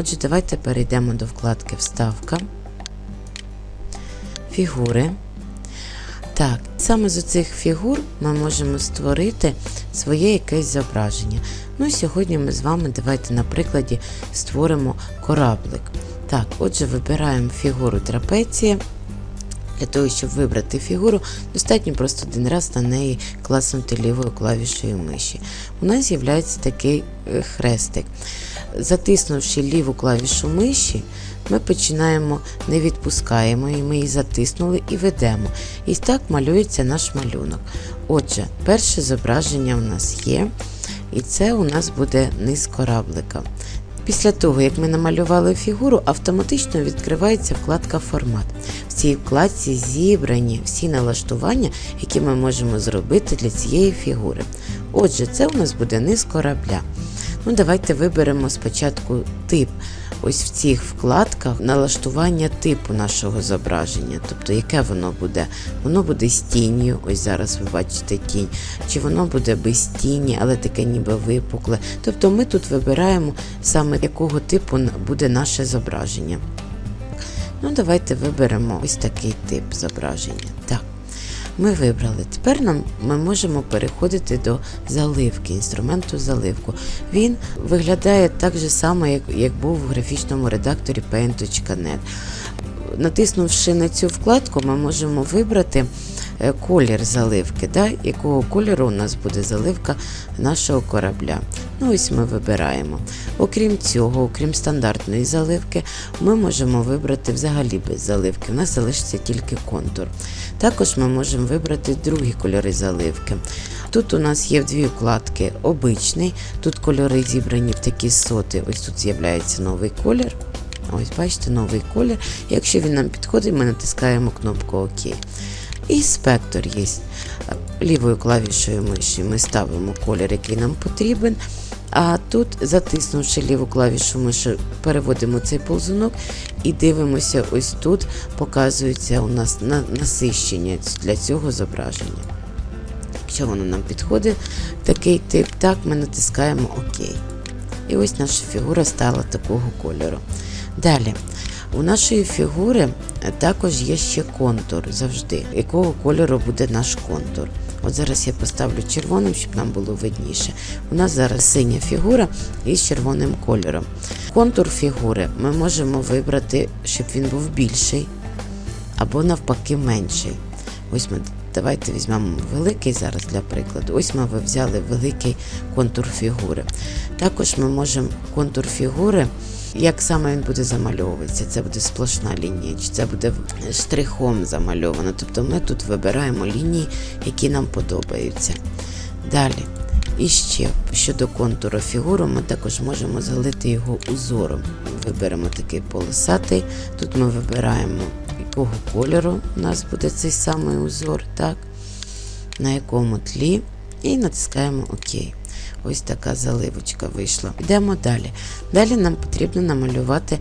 Отже, давайте перейдемо до вкладки Вставка, фігури. Так, саме з цих фігур ми можемо створити своє якесь зображення. Ну сьогодні ми з вами давайте на прикладі створимо кораблик. Так, отже, вибираємо фігуру трапеція. Для того, щоб вибрати фігуру, достатньо просто один раз на неї класнути лівою клавішою миші. У нас з'являється такий е, хрестик. Затиснувши ліву клавішу миші, ми починаємо, не відпускаємо, і ми її затиснули і ведемо. І так малюється наш малюнок. Отже, перше зображення у нас є, і це у нас буде низ кораблика. Після того, як ми намалювали фігуру, автоматично відкривається вкладка Формат. Цій вкладці зібрані всі налаштування, які ми можемо зробити для цієї фігури. Отже, це у нас буде низ корабля. Ну, Давайте виберемо спочатку тип. Ось в цих вкладках налаштування типу нашого зображення, тобто яке воно буде. Воно буде з тінню, ось зараз ви бачите тінь, чи воно буде без тіні, але таке ніби випукле. Тобто ми тут вибираємо саме якого типу буде наше зображення. Ну, давайте виберемо ось такий тип зображення. Так. Ми вибрали. Тепер нам ми можемо переходити до заливки, інструменту заливку. Він виглядає так же само, як, як був в графічному редакторі Paint.net. Натиснувши на цю вкладку, ми можемо вибрати е, колір заливки, да? якого кольору у нас буде заливка нашого корабля. Ну, ось ми вибираємо. Окрім цього, окрім стандартної заливки, ми можемо вибрати взагалі без заливки. У нас залишиться тільки контур. Також ми можемо вибрати другі кольори заливки. Тут у нас є дві вкладки обичний, тут кольори зібрані в такі соти. Ось тут з'являється новий колір. Ось, бачите, новий колір. Якщо він нам підходить, ми натискаємо кнопку ОК. І спектр є. Лівою клавішою миші ми ставимо колір, який нам потрібен. А тут, затиснувши ліву клавішу миші, переводимо цей ползунок і дивимося, ось тут показується у нас насищення для цього зображення. Якщо воно нам підходить, такий тип, так, ми натискаємо ОК. І ось наша фігура стала такого кольору. Далі, у нашої фігури також є ще контур завжди, якого кольору буде наш контур. От зараз я поставлю червоним, щоб нам було видніше. У нас зараз синя фігура із червоним кольором. Контур фігури ми можемо вибрати, щоб він був більший або навпаки менший. Ось ми давайте візьмемо великий зараз для прикладу. Ось ми взяли великий контур фігури. Також ми можемо контур фігури. Як саме він буде замальовуватися? Це буде сплошна лінія, чи це буде штрихом замальовано. Тобто ми тут вибираємо лінії, які нам подобаються. Далі, і ще щодо контуру фігуру, ми також можемо залити його узором. Виберемо такий полосатий. Тут ми вибираємо, якого кольору у нас буде цей самий узор, так? на якому тлі, і натискаємо ОК. Ось така заливочка вийшла. Йдемо далі. Далі нам потрібно намалювати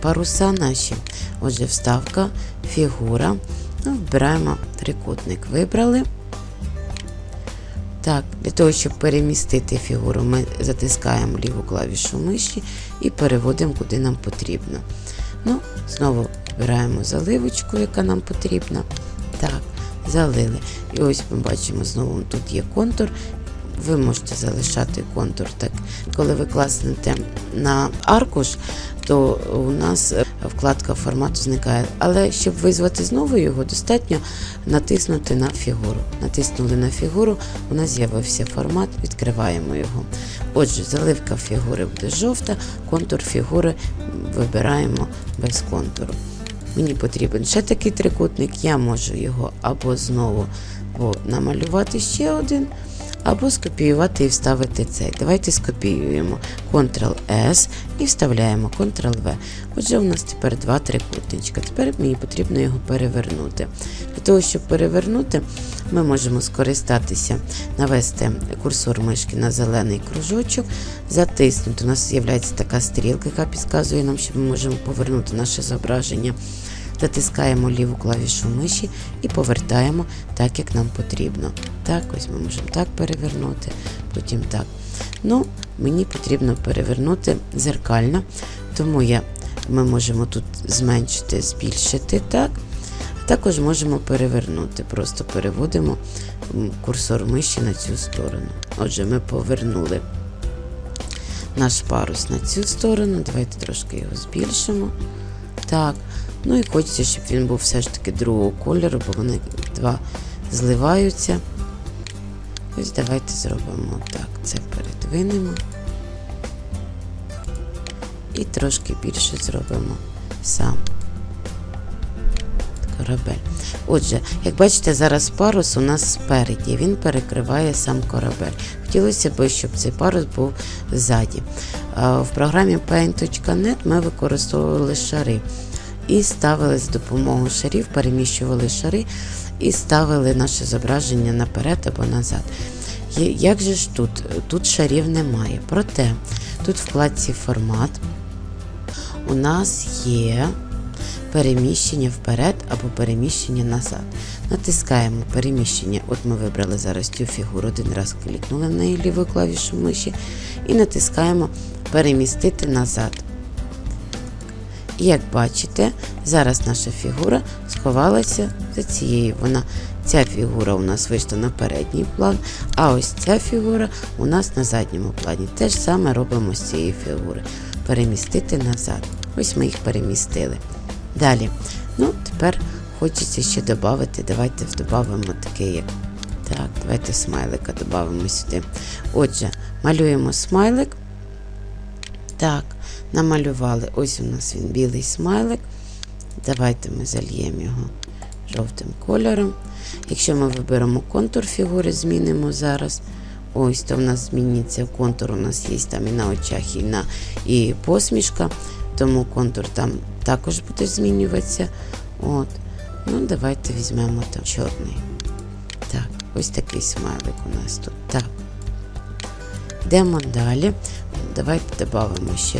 паруса наші. Отже, вставка, фігура. Ну, Вбираємо трикутник. Вибрали. Так, Для того, щоб перемістити фігуру, ми затискаємо ліву клавішу миші і переводимо, куди нам потрібно. Ну, Знову вибираємо заливочку, яка нам потрібна. Так, залили. І ось ми бачимо, знову тут є контур, ви можете залишати контур. Так, Коли ви класнете на аркуш, то у нас е, вкладка формату зникає. Але щоб визвати знову його, достатньо натиснути на фігуру. Натиснули на фігуру, у нас з'явився формат, відкриваємо його. Отже, заливка фігури буде жовта, контур фігури вибираємо без контуру. Мені потрібен ще такий трикутник, я можу його або знову намалювати ще один або скопіювати і вставити цей. Давайте скопіюємо Ctrl-S і вставляємо Ctrl-V. Отже, у нас тепер два трикутничка. Тепер мені потрібно його перевернути. Для того, щоб перевернути, ми можемо скористатися, навести курсор мишки на зелений кружочок, затиснути. У нас з'являється така стрілка, яка підказує нам, що ми можемо повернути наше зображення. Затискаємо ліву клавішу миші і повертаємо так, як нам потрібно. Так, ось ми можемо так перевернути, потім так. Ну, Мені потрібно перевернути зеркально. Тому я, ми можемо тут зменшити, збільшити, так? Також можемо перевернути, просто переводимо курсор миші на цю сторону. Отже, ми повернули наш парус на цю сторону. Давайте трошки його збільшимо. Так. Ну і хочеться, щоб він був все ж таки другого кольору, бо вони два зливаються. Ось давайте зробимо так. Це передвинемо. І трошки більше зробимо сам корабель. Отже, як бачите, зараз парус у нас спереді, він перекриває сам корабель. Хотілося б, щоб цей парус був ззаді. В програмі Paint.net ми використовували шари і ставили з допомогою шарів, переміщували шари і ставили наше зображення наперед або назад. Як же ж тут? Тут шарів немає. Проте тут в вкладці формат у нас є переміщення вперед або переміщення назад. Натискаємо переміщення. От ми вибрали зараз цю фігуру, один раз клікнули на неї лівою клавішою миші і натискаємо перемістити назад. Як бачите, зараз наша фігура сховалася за цією. Вона, ця фігура у нас вийшла на передній план, а ось ця фігура у нас на задньому плані. Те ж саме робимо з цієї фігури. Перемістити назад. Ось ми їх перемістили. Далі. Ну, тепер хочеться ще додати. Давайте додамо таке, як. Так, давайте смайлика додамо сюди. Отже, малюємо смайлик. Так, намалювали. Ось у нас він білий смайлик. Давайте ми зальємо його жовтим кольором. Якщо ми виберемо контур фігури, змінимо зараз. Ось, то в нас зміниться контур. У нас є там і на очах, і на і посмішка. Тому контур там також буде змінюватися. От. Ну, давайте візьмемо там чорний. Так, ось такий смайлик у нас тут. Так. Йдемо далі. Давайте додамо ще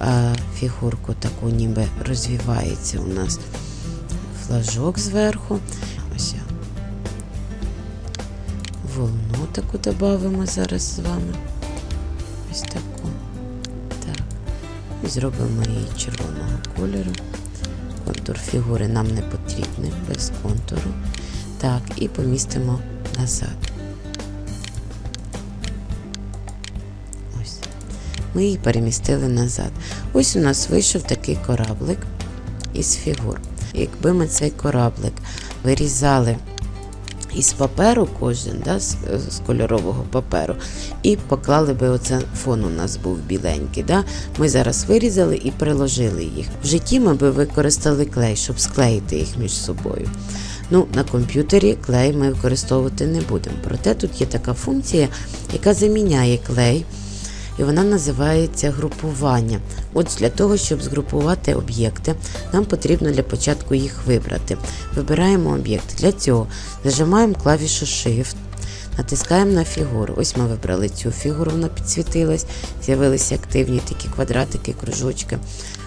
е, фігурку, таку ніби розвивається у нас флажок зверху. Ось. Волну таку додамо зараз з вами. Ось таку. Так. І зробимо її червоного кольору. Контур фігури нам не потрібний без контуру. Так, і помістимо назад. Ми її перемістили назад. Ось у нас вийшов такий кораблик із фігур. Якби ми цей кораблик вирізали із паперу кожен, да, з, з кольорового паперу, і поклали би оце фон у нас був біленький. Да? Ми зараз вирізали і приложили їх. В житті ми би використали клей, щоб склеїти їх між собою. Ну, на комп'ютері клей ми використовувати не будемо. Проте тут є така функція, яка заміняє клей. І вона називається групування. От для того, щоб згрупувати об'єкти, нам потрібно для початку їх вибрати. Вибираємо об'єкт. Для цього зажимаємо клавішу Shift, натискаємо на фігуру. Ось ми вибрали цю фігуру, вона підсвітилась, з'явилися активні такі квадратики, кружочки.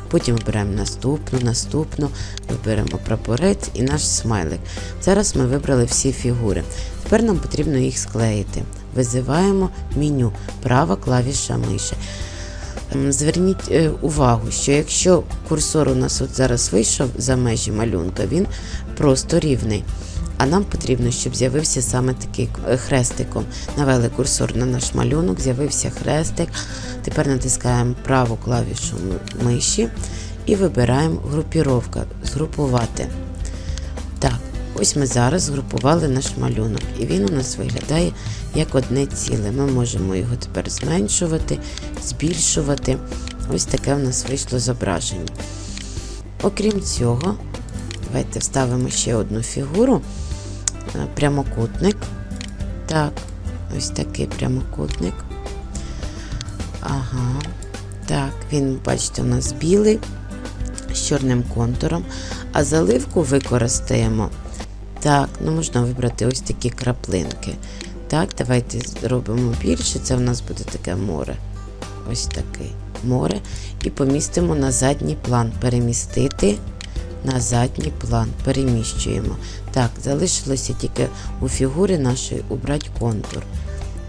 Потім вибираємо наступну, наступну, виберемо прапорець і наш смайлик. Зараз ми вибрали всі фігури. Тепер нам потрібно їх склеїти. Визиваємо меню, права клавіша миші. Зверніть е, увагу, що якщо курсор у нас от зараз вийшов за межі малюнка, він просто рівний. А нам потрібно, щоб з'явився саме такий е, хрестиком. Навели курсор на наш малюнок, з'явився хрестик. Тепер натискаємо праву клавішу миші і вибираємо групіровка, згрупувати. Ось ми зараз згрупували наш малюнок, і він у нас виглядає як одне ціле. Ми можемо його тепер зменшувати, збільшувати. Ось таке у нас вийшло зображення. Окрім цього, давайте вставимо ще одну фігуру. Е, Прямокутник. Так, ось такий прямокутник. Ага. Так, він, бачите, у нас білий з чорним контуром, а заливку використаємо. Так, ну можна вибрати ось такі краплинки. Так, давайте зробимо більше. Це в нас буде таке море. Ось таке море. І помістимо на задній план. Перемістити на задній план. Переміщуємо. Так, залишилося тільки у фігури нашої убрати контур.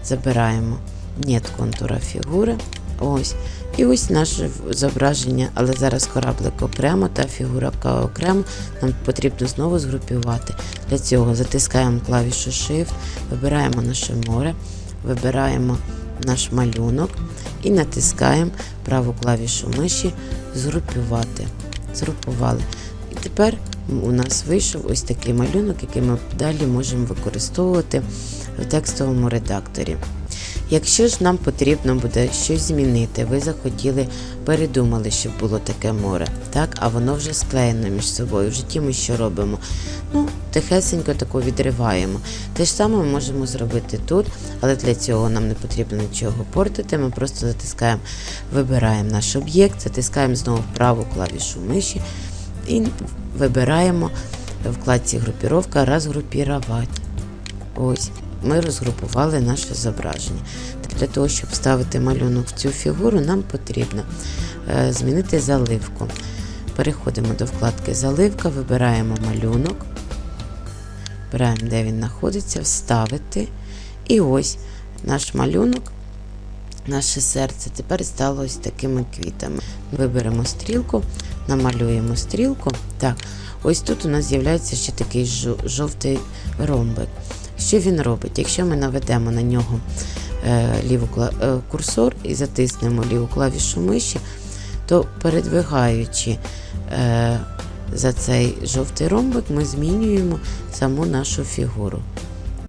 Забираємо нет контура фігури. Ось. І ось наше зображення, але зараз кораблик окремо та фігурка окремо. Нам потрібно знову згрупувати. Для цього затискаємо клавішу Shift, вибираємо наше море, вибираємо наш малюнок і натискаємо праву клавішу миші Згрупувати. Згрупували. І тепер у нас вийшов ось такий малюнок, який ми далі можемо використовувати в текстовому редакторі. Якщо ж нам потрібно буде щось змінити, ви захотіли, передумали, щоб було таке море, так, а воно вже склеєно між собою. В житті ми що робимо? Ну, тихесенько тако відриваємо. Те ж саме ми можемо зробити тут, але для цього нам не потрібно нічого портити. Ми просто затискаємо, вибираємо наш об'єкт, затискаємо знову праву клавішу миші і вибираємо вкладці групіровка розгрупірувати. Ось, ми розгрупували наше зображення. Для того, щоб вставити малюнок в цю фігуру, нам потрібно е, змінити заливку. Переходимо до вкладки Заливка, вибираємо малюнок, вибираємо, де він знаходиться, вставити. І ось наш малюнок, наше серце тепер стало ось такими квітами. Виберемо стрілку, намалюємо стрілку. Так, ось тут у нас з'являється ще такий жовтий ромбик. Що він робить? Якщо ми наведемо на нього е, ліву е, курсор і затиснемо ліву клавішу миші, то передвигаючи е, за цей жовтий ромбик, ми змінюємо саму нашу фігуру.